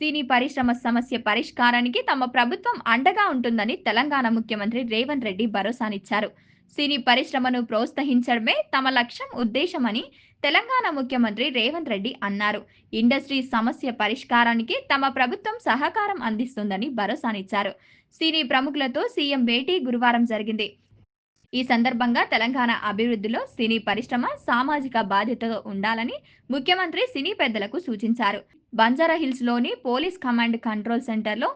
సినీ పరిశ్రమ సమస్య పరిష్కారానికి తమ ప్రభుత్వం అండగా ఉంటుందని తెలంగాణ ముఖ్యమంత్రి రేవంత్ రెడ్డి భరోసానిచ్చారు. సినీ పరిశ్రమను ప్రోత్సహించడమే తమ లక్ష్యం ఉద్దేశమని తెలంగాణ ముఖ్యమంత్రి రేవంత్ రెడ్డి అన్నారు. ఇండస్ట్రీ సమస్య పరిష్కారానికి తమ ప్రభుత్వం సహకారం అందిస్తుందని భరోసానిచ్చారు. సినీ ప్రముఖులతో సీఎం భేటీ గురువారం జరిగింది. ఈ సందర్భంగా తెలంగాణ అభివృద్ధిలో సినీ పరిశ్రమ సామాజిక బాధ్యతతో ఉండాలని ముఖ్యమంత్రి సినీ పెద్దలకు సూచించారు. బంజారా హిల్స్లోని పోలీస్ కమాండ్ కంట్రోల్ సెంటర్లో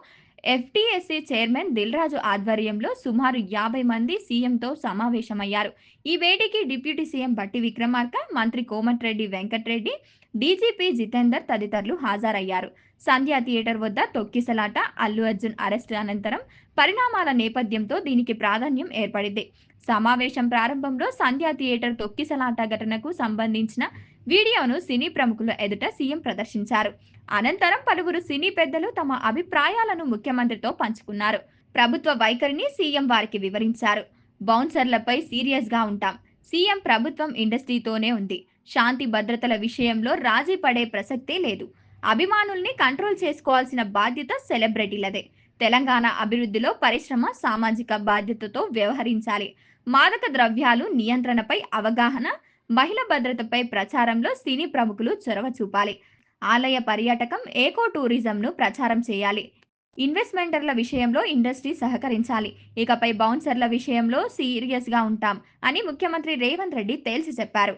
ఎఫ్టీఎస్సీ చైర్మన్ దిల్రాజు ఆధ్వర్యంలో సుమారు యాభై మంది సీఎంతో సమావేశమయ్యారు. ఈ వేటికి డిప్యూటీ సీఎం బట్టి విక్రమార్క మంత్రి కోమటిరెడ్డి వెంకటరెడ్డి డీజీపీ జితేందర్ తదితరులు హాజరయ్యారు. సంధ్యా థియేటర్ వద్ద తొక్కిసలాట అల్లు అర్జున్ అరెస్ట్ అనంతరం పరిణామాల నేపథ్యంతో దీనికి ప్రాధాన్యం ఏర్పడింది. సమావేశం ప్రారంభంలో సంధ్యా థియేటర్ తొక్కిసలాట ఘటనకు సంబంధించిన వీడియోను సినీ ప్రముఖుల ఎదుట సీఎం ప్రదర్శించారు. అనంతరం పలువురు సినీ పెద్దలు తమ అభిప్రాయాలను ముఖ్యమంత్రితో పంచుకున్నారు. ప్రభుత్వ వైఖరిని సీఎం వారికి వివరించారు. బౌన్సర్లపై సీరియస్గా ఉంటాం. సీఎం ప్రభుత్వం ఇండస్ట్రీతోనే ఉంది. శాంతి భద్రతల విషయంలో రాజీ పడే ప్రసక్తే లేదు. అభిమానుల్ని కంట్రోల్ చేసుకోవాల్సిన బాధ్యత సెలబ్రిటీలదే. తెలంగాణ అభివృద్ధిలో పరిశ్రమ సామాజిక బాధ్యతతో వ్యవహరించాలి. మాదక ద్రవ్యాలు నియంత్రణపై అవగాహన మహిళ భద్రతపై ప్రచారంలో సినీ ప్రముఖులు చొరవ చూపాలి. ఆలయ పర్యాటకం ఏకో టూరిజంను ప్రచారం చేయాలి. ఇన్వెస్ట్మెంటర్ల విషయంలో ఇండస్ట్రీ సహకరించాలి. ఇకపై బౌన్సర్ల విషయంలో సీరియస్గా ఉంటాం అని ముఖ్యమంత్రి రేవంత్ రెడ్డి తేల్చి చెప్పారు.